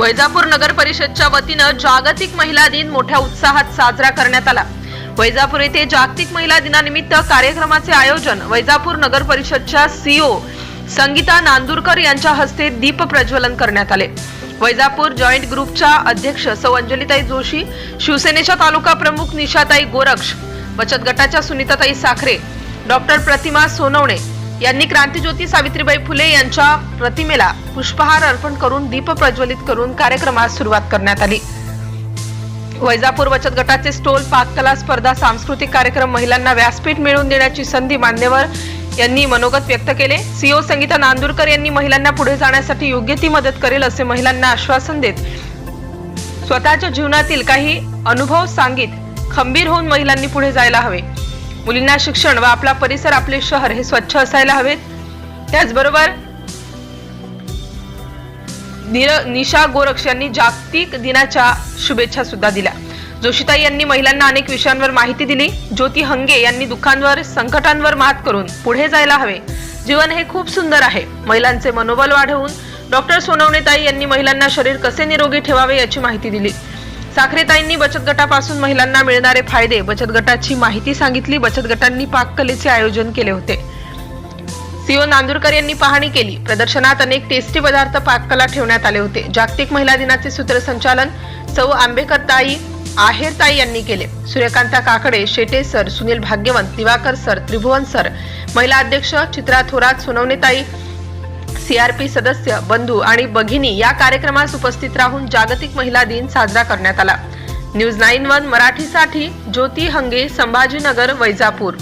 वैजापूर नगर परिषदच्या वतीनं जागतिक महिला दिन मोठ्या उत्साहात साजरा करण्यात आला. वैजापूर येथे जागतिक महिला दिनानिमित्त कार्यक्रमाचे आयोजन वैजापूर नगर परिषदच्या सीओ संगीता नांदुरकर यांच्या हस्ते दीप प्रज्वलन करण्यात आले. वैजापूर जॉईंट ग्रुपच्या अध्यक्ष सौ अंजलीताई जोशी शिवसेनेच्या तालुका प्रमुख निशाताई गोरक्ष बचत गटाच्या सुनीताताई साखरे डॉक्टर प्रतिमा सोनवणे यांनी क्रांतीज्योती सावित्रीबाई फुले यांच्या प्रतिमेला पुष्पहार अर्पण करून दीप प्रज्वलित करून कार्यक्रमास सुरुवात करण्यात आली. वैजापूर बचत गटाचे स्टोल पाककला स्पर्धा सांस्कृतिक कार्यक्रम महिलांना व्यासपीठ मिळवून देण्याची संधी मान्यवर यांनी मनोगत व्यक्त केले. सीओ संगीता नांदुरकर यांनी महिलांना पुढे जाण्यासाठी योग्य ती मदत करेल असे महिलांना आश्वासन देत स्वतःच्या जीवनातील काही अनुभव सांगित खंबीर होऊन महिलांनी पुढे जायला हवे. मुलींना शिक्षण व आपला परिसर आपले शहर हे स्वच्छ असायला हवेत. त्याचबरोबर निर- निशा गोरक्ष यांनी जागतिक दिनाच्या शुभेच्छा सुद्धा दिल्या. जोशीताई यांनी महिलांना अनेक विषयांवर माहिती दिली. ज्योती हंगे यांनी दुःखांवर संकटांवर मात करून पुढे जायला हवे. जीवन हे खूप सुंदर आहे. महिलांचे मनोबल वाढवून डॉक्टर सोनवणेताई यांनी महिलांना शरीर कसे निरोगी ठेवावे याची माहिती दिली. साखरेताईंनी बचत गटापासून महिलांना मिळणारे फायदे बचत गटाची माहिती सांगितली. बचत गटांनी पाककलेचे आयोजन केले होते. सीओ नांदुरकर यांनी पाहणी केली. प्रदर्शनात अनेक टेस्टी पदार्थ पाककला ठेवण्यात आले होते. जागतिक महिला दिनाचे सूत्रसंचालन सौ. आंबेकर ताई आहेर ताई यांनी केले. Suryakanta Kakade Shete sir Sunil Bhagyawant Diwakar sir Tribhuvan sir महिला अध्यक्ष चित्रा थोरात सोनवणे ताई सीआरपी सदस्य बंधू आणि भगिनी या कार्यक्रमास उपस्थित राहून जागतिक महिला दिन साजरा करण्यात आला. न्यूज नाईन वन मराठीसाठी ज्योती हंगे संभाजीनगर वैजापूर.